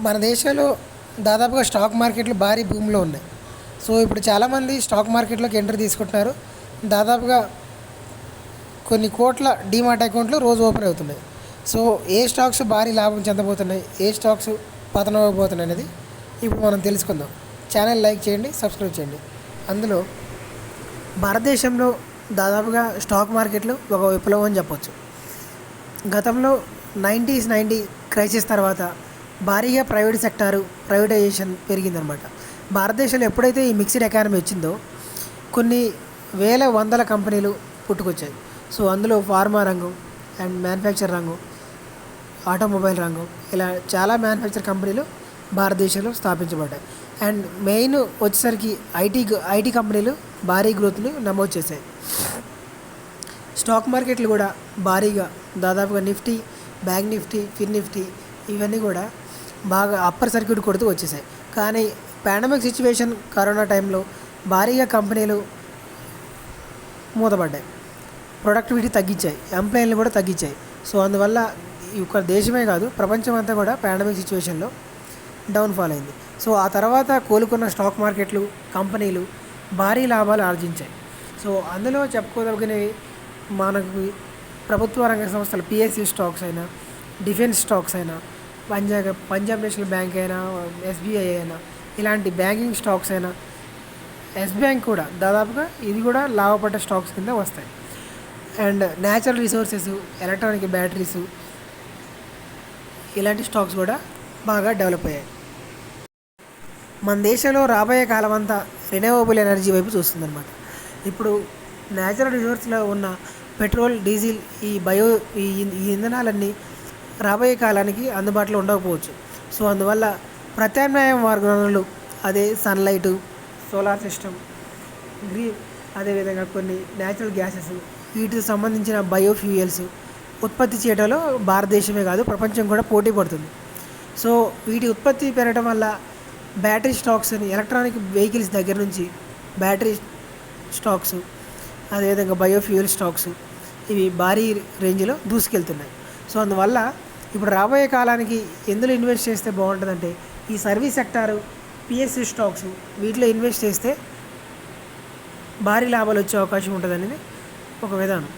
మన దేశంలో దాదాపుగా స్టాక్ మార్కెట్లు భారీ భూమిలో ఉన్నాయి. సో ఇప్పుడు చాలామంది స్టాక్ మార్కెట్లోకి ఎంట్రీ తీసుకుంటున్నారు. దాదాపుగా కొన్ని కోట్ల డీమాట్ అకౌంట్లు రోజు ఓపెన్ అవుతున్నాయి. సో ఏ స్టాక్స్ భారీ లాభం చెందబోతున్నాయి? ఏ స్టాక్స్ పతనం అవ్వబోతున్నాయి అనేది ఇప్పుడు మనం తెలుసుకుందాం. ఛానల్ లైక్ చేయండి సబ్స్క్రైబ్ చేయండి. అందులో భారతదేశంలో దాదాపుగా స్టాక్ మార్కెట్లు ఒక విప్లవం అని చెప్పొచ్చు. గతంలో నైంటీస్ నైంటీ క్రైసిస్ తర్వాత భారీగా ప్రైవేట్ సెక్టారు ప్రైవేటైజేషన్ పెరిగిందనమాట. భారతదేశంలో ఎప్పుడైతే ఈ మిక్స్డ్ ఎకానమీ వచ్చిందో కొన్ని వేల వందల కంపెనీలు పుట్టుకొచ్చాయి. సో అందులో ఫార్మా రంగం అండ్ మ్యానుఫ్యాక్చర్ రంగం ఆటోమొబైల్ రంగం ఇలా చాలా మ్యానుఫ్యాక్చర్ కంపెనీలు భారతదేశంలో స్థాపించబడ్డాయి. అండ్ మెయిన్ వచ్చేసరికి ఐటీ ఐటీ కంపెనీలు భారీ గ్రోత్ని నమోదు చేశాయి. స్టాక్ మార్కెట్లు కూడా భారీగా దాదాపుగా Nifty bank Nifty fin Nifty ఇవన్నీ కూడా బాగా అప్పర్ సర్క్యూట్ కొడుతూ వచ్చేసాయి. కానీ పాండమిక్ సిచ్యువేషన్ కరోనా టైంలో భారీగా కంపెనీలు మూతపడ్డాయి. ప్రొడక్టివిటీ తగ్గించాయి. ఎంప్లాయీలు కూడా తగ్గించాయి. సో అందువల్ల ఈ దేశమే కాదు ప్రపంచం అంతా కూడా పాండమిక్ సిచ్యువేషన్లో డౌన్ఫాల్ అయింది. సో ఆ తర్వాత కోలుకున్న స్టాక్ మార్కెట్లు కంపెనీలు భారీ లాభాలు ఆర్జించాయి. సో అందులో చెప్పుకోదగినవి మనకు ప్రభుత్వ రంగ సంస్థలు పిఎస్సి స్టాక్స్ అయినా డిఫెన్స్ స్టాక్స్ అయినా పంజాబ్ పంజాబ్ నేషనల్ బ్యాంక్ అయినా ఎస్బీఐ అయినా ఇలాంటి బ్యాంకింగ్ స్టాక్స్ అయినా ఎస్ బ్యాంక్ కూడా దాదాపుగా ఇది కూడా లాభపడ్డ స్టాక్స్ కింద వస్తాయి. And natural resources electronic batteries ఇలాంటి స్టాక్స్ కూడా బాగా డెవలప్ అయ్యాయి. మన దేశంలో రాబోయే కాలం అంతా రినూవబుల్ ఎనర్జీ వైపు చూస్తుందన్నమాట. ఇప్పుడు న్యాచురల్ రిసోర్స్లో ఉన్న పెట్రోల్ డీజిల్ ఈ బయో ఈ ఈ ఇంధనాలన్నీ రాబోయే కాలానికి అందుబాటులో ఉండకపోవచ్చు. సో అందువల్ల ప్రత్యామ్నాయ మార్గాలు అదే సన్లైటు సోలార్ సిస్టమ్ గ్రీన్ అదేవిధంగా కొన్ని న్యాచురల్ గ్యాసెస్ వీటికి సంబంధించిన బయోఫ్యూయల్స్ ఉత్పత్తి చేయడంలో భారతదేశమే కాదు ప్రపంచం కూడా పోటీ పడుతుంది. సో వీటి ఉత్పత్తి పెరగడం వల్ల బ్యాటరీ స్టాక్స్ అని ఎలక్ట్రానిక్ వెహికల్స్ దగ్గర నుంచి బ్యాటరీ స్టాక్స్ అదేవిధంగా బయోఫ్యూయల్ స్టాక్స్ ఇవి భారీ రేంజ్లో దూసుకెళ్తున్నాయి. సో అందువల్ల ఇప్పుడు రాబోయే కాలానికి ఎందులో ఇన్వెస్ట్ చేస్తే బాగుంటుందంటే ఈ సర్వీస్ సెక్టారు పిఎస్సి స్టాక్స్ వీటిలో ఇన్వెస్ట్ చేస్తే భారీ లాభాలు వచ్చే అవకాశం ఉంటుంది అనేది ఒక విధానం.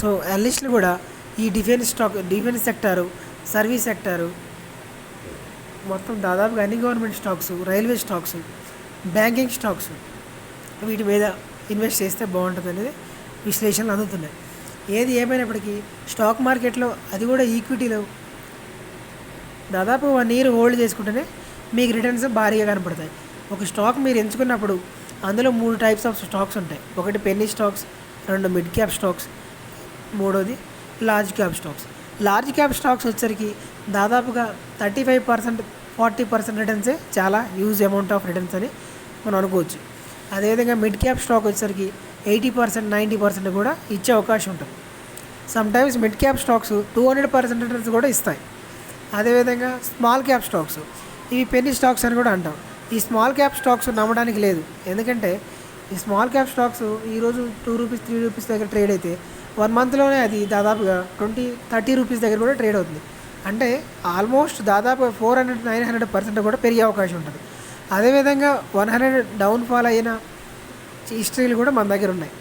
సో అనలిస్టులు కూడా ఈ defence stock defence sector service sector మొత్తం దాదాపుగా అన్ని government stocks railway stocks banking stocks వీటి మీద ఇన్వెస్ట్ చేస్తే బాగుంటుంది అనేది విశ్లేషణలు అందుతున్నాయి. ఏది ఏమైనప్పటికీ స్టాక్ మార్కెట్లో అది కూడా ఈక్విటీలో దాదాపు వన్ ఇయర్ హోల్డ్ చేసుకుంటేనే మీకు రిటర్న్స్ భారీగా కనపడతాయి. ఒక స్టాక్ మీరు ఎంచుకున్నప్పుడు అందులో మూడు టైప్స్ ఆఫ్ స్టాక్స్ ఉంటాయి. ఒకటి పెన్నీ స్టాక్స్ రెండు మిడ్ క్యాప్ స్టాక్స్ మూడోది large cap stocks large cap stocks వచ్చరికి దాదాపుగా thirty five percent forty percent రిటర్న్సే చాలా యూజ్ అమౌంట్ ఆఫ్ రిటర్న్స్ అని మనం అనుకోవచ్చు. అదేవిధంగా మిడ్ క్యాప్ స్టాక్ వచ్చేసరికి ఎయిటీ పర్సెంట్ నైంటీ పర్సెంట్ కూడా ఇచ్చే అవకాశం ఉంటుంది. Sometimes mid cap stocks two hundred percent returns కూడా ఇస్తాయి. అదేవిధంగా స్మాల్ క్యాప్ స్టాక్స్ ఇవి పెన్ని స్టాక్స్ అని కూడా అంటాం. ఈ స్మాల్ క్యాప్ స్టాక్స్ నమ్మడానికి లేదు. ఎందుకంటే ఈ స్మాల్ క్యాప్ స్టాక్స్ ఈరోజు టూ రూపీస్ త్రీ రూపీస్ దగ్గర ట్రేడ్ అయితే వన్ మంత్లోనే అది దాదాపుగా ట్వంటీ థర్టీ రూపీస్ దగ్గర కూడా ట్రేడ్ అవుతుంది. అంటే ఆల్మోస్ట్ దాదాపు four hundred nine hundred percent కూడా పెరిగే అవకాశం ఉంటుంది. అదేవిధంగా వన్ హండ్రెడ్ డౌన్ఫాల్ అయిన హిస్టరీలు కూడా మన దగ్గర ఉన్నాయి.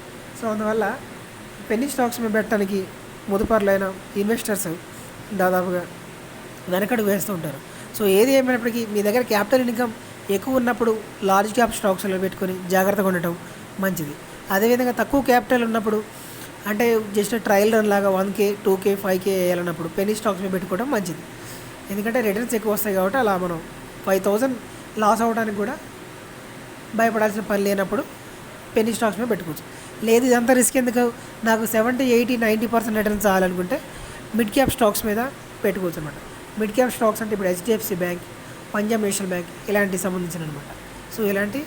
సో అందువల్ల పెన్ని స్టాక్స్ మీద పెట్టడానికి ముదుపర్లైన ఇన్వెస్టర్స్ దాదాపుగా వెనకడు వేస్తూ ఉంటారు. సో ఏది ఏమైనప్పటికీ మీ దగ్గర క్యాపిటల్ ఇన్కమ్ ఎక్కువ ఉన్నప్పుడు లార్జ్ క్యాప్ స్టాక్స్లో పెట్టుకొని జాగ్రత్తగా ఉండటం మంచిది. అదేవిధంగా తక్కువ క్యాపిటల్ ఉన్నప్పుడు అంటే జస్ట్ ట్రయల్ రన్ లాగా one K two K five K వేయాలన్నప్పుడు penny stocks మీద పెట్టుకోవడం మంచిది. ఎందుకంటే రిటర్న్స్ ఎక్కువ వస్తాయి కాబట్టి అలా మనం ఫైవ్ థౌజండ్ లాస్ అవ్వడానికి కూడా భయపడాల్సిన పని లేనప్పుడు పెన్నీ స్టాక్స్ మీద పెట్టుకోవచ్చు. లేదు ఇదంతా రిస్క్ ఎందుకు? నాకు seventy eighty ninety percent returns రావాలనుకుంటే మిడ్ క్యాప్ స్టాక్స్ మీద పెట్టుకోవచ్చు అనమాట మిడ్ క్యాప్ స్టాక్స్ అంటే ఇప్పుడు HDFC bank Punjab National Bank ఇలాంటివి సంబంధించిన అనమాట సో ఇలాంటి